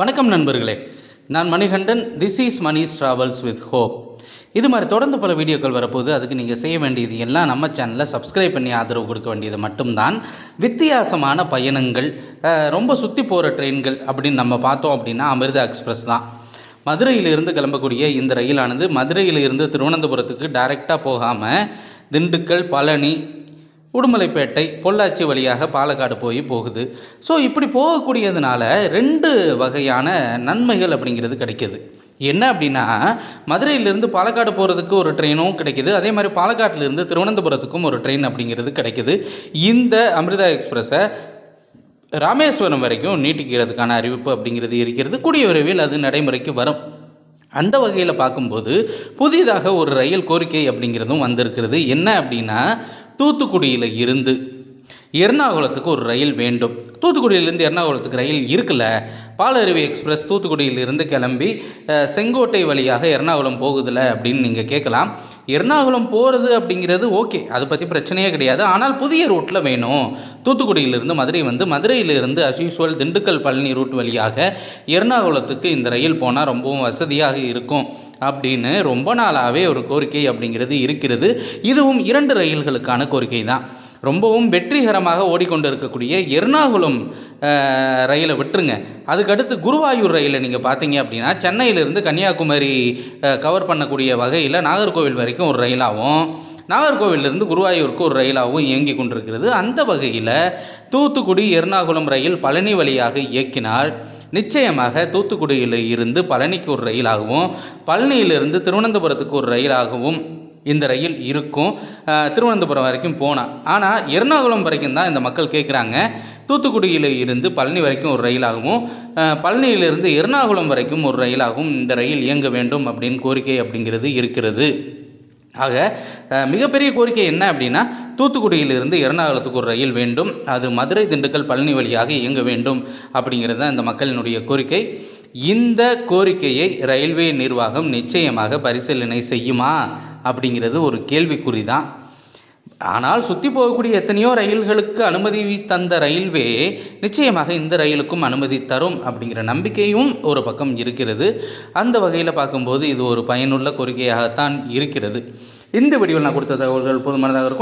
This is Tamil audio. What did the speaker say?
வணக்கம் நண்பர்களே. நான் Manikandan this is Mani's travels with hope இது மாதிரி தொடர்ந்து பல வீடியோக்கள் வரப்போகுது. அதுக்கு நீங்கள் செய்ய வேண்டியது எல்லாம் நம்ம சேனலில் சப்ஸ்கிரைப் பண்ணி ஆதரவு கொடுக்க வேண்டியது மட்டும்தான். வித்தியாசமான பயணங்கள் ரொம்ப சுற்றி போகிற ட்ரெயின்கள் அப்படின்னு நம்ம பார்த்தோம் அப்படின்னா அமிர்தா எக்ஸ்பிரஸ் தான். மதுரையிலிருந்து கிளம்பக்கூடிய இந்த ரயிலானது மதுரையிலிருந்து திருவனந்தபுரத்துக்கு டைரெக்டாக போகாமல் திண்டுக்கல் பழனி உடுமலைப்பேட்டை பொள்ளாச்சி வழியாக பாலக்காடு போய் போகுது. ஸோ இப்படி போகக்கூடியதுனால ரெண்டு வகையான நன்மைகள் அப்படிங்கிறது கிடைக்கிது. என்ன அப்படின்னா மதுரையிலேருந்து பாலக்காடு போகிறதுக்கு ஒரு ட்ரெயினும் கிடைக்கிது. அதே மாதிரி பாலக்காட்டிலேருந்து திருவனந்தபுரத்துக்கும் ஒரு ட்ரெயின் அப்படிங்கிறது கிடைக்கிது. இந்த அமிர்தா எக்ஸ்பிரஸை ராமேஸ்வரம் வரைக்கும் நீட்டிக்கிறதுக்கான அறிவிப்பு அப்படிங்கிறது இருக்கிறது. கூடிய விரைவில் அது நடைமுறைக்கு வரும். அந்த வகையில் பார்க்கும்போது புதிதாக ஒரு ரயில் கோரிக்கை அப்படிங்கிறதும் வந்திருக்கிறது. என்ன அப்படின்னா தூத்துக்குடியில் இருந்து எர்ணாகுளத்துக்கு ஒரு ரயில் வேண்டும். தூத்துக்குடியிலேருந்து எர்ணாகுளத்துக்கு ரயில் இருக்குல்ல? பாலருவி எக்ஸ்பிரஸ் தூத்துக்குடியிலிருந்து கிளம்பி செங்கோட்டை வழியாக எர்ணாகுளம் போகுதில்ல அப்படின்னு நீங்கள் கேட்கலாம். எர்ணாகுளம் போகிறது அப்படிங்கிறது ஓகே அதை பற்றி பிரச்சனையே கிடையாது. ஆனால் புதிய ரூட்டில் வேணும். தூத்துக்குடியிலிருந்து மதுரை வந்து மதுரையிலிருந்து அஸ்யூஸ்வல் திண்டுக்கல் பழனி ரூட் வழியாக எர்ணாகுளத்துக்கு இந்த ரயில் போனால் ரொம்பவும் வசதியாக இருக்கும். அப்படின்னு ரொம்ப நாளாகவே ஒரு கோரிக்கை அப்படிங்கிறது இருக்கிறது. இதுவும் இரண்டு ரயில்களுக்கான கோரிக்கை தான் ரொம்பவும் வெற்றிகரமாக ஓடிக்கொண்டு இருக்கக்கூடிய எர்ணாகுளம் ரயிலை விட்டுருங்க. அதுக்கடுத்து குருவாயூர் ரயிலை நீங்கள் பார்த்தீங்க அப்படின்னா சென்னையிலிருந்து கன்னியாகுமரி கவர் பண்ணக்கூடிய வகையில் நாகர்கோவில் வரைக்கும் ஒரு ரயிலாகவும் நாகர்கோவிலிருந்து குருவாயூருக்கு ஒரு ரயிலாகவும் இயங்கி கொண்டிருக்கிறது. அந்த வகையில் தூத்துக்குடி எர்ணாகுளம் ரயில் பழனி வழியாக இயக்கினால் நிச்சயமாக தூத்துக்குடியில் இருந்து பழனிக்கு ஒரு ரயிலாகவும் பழனியிலிருந்து திருவனந்தபுரத்துக்கு ஒரு ரயிலாகவும் இந்த ரயில் இருக்கும். திருவனந்தபுரம் வரைக்கும் போனால் ஆனால் எர்ணாகுளம் வரைக்கும் தான் இந்த மக்கள் கேட்குறாங்க தூத்துக்குடியில் இருந்து பழனி வரைக்கும் ஒரு ரயிலாகவும் பழனியிலிருந்து எர்ணாகுளம் வரைக்கும் ஒரு ரயிலாகவும் இந்த ரயில் இயங்க வேண்டும் அப்படின்னு கோரிக்கை அப்படிங்கிறது இருக்கிறது. ஆக மிகப்பெரிய கோரிக்கை என்ன அப்படின்னா தூத்துக்குடியிலிருந்து எர்ணாகுளத்துக்கு ஒரு ரயில் வேண்டும். அது மதுரை திண்டுக்கல் பழனி வழியாக இயங்க வேண்டும் அப்படிங்கிறது தான் இந்த மக்களினுடைய கோரிக்கை. இந்த கோரிக்கையை ரயில்வே நிர்வாகம் நிச்சயமாக பரிசீலனை செய்யுமா அப்படிங்கிறது ஒரு கேள்விக்குறி தான். ஆனால் சுற்றி போகக்கூடிய எத்தனையோ ரயில்களுக்கு அனுமதி தந்த ரயில்வே நிச்சயமாக இந்த ரயிலுக்கும் அனுமதி தரும் அப்படிங்கிற நம்பிக்கையும் ஒரு பக்கம் இருக்கிறது. அந்த வகையில் பார்க்கும்போது இது ஒரு பயனுள்ள கோரிக்கையாகத்தான் இருக்கிறது. இந்த வீடியோவில் நான் கொடுத்த தகவல்கள் போதுமானதாக இருக்கும்.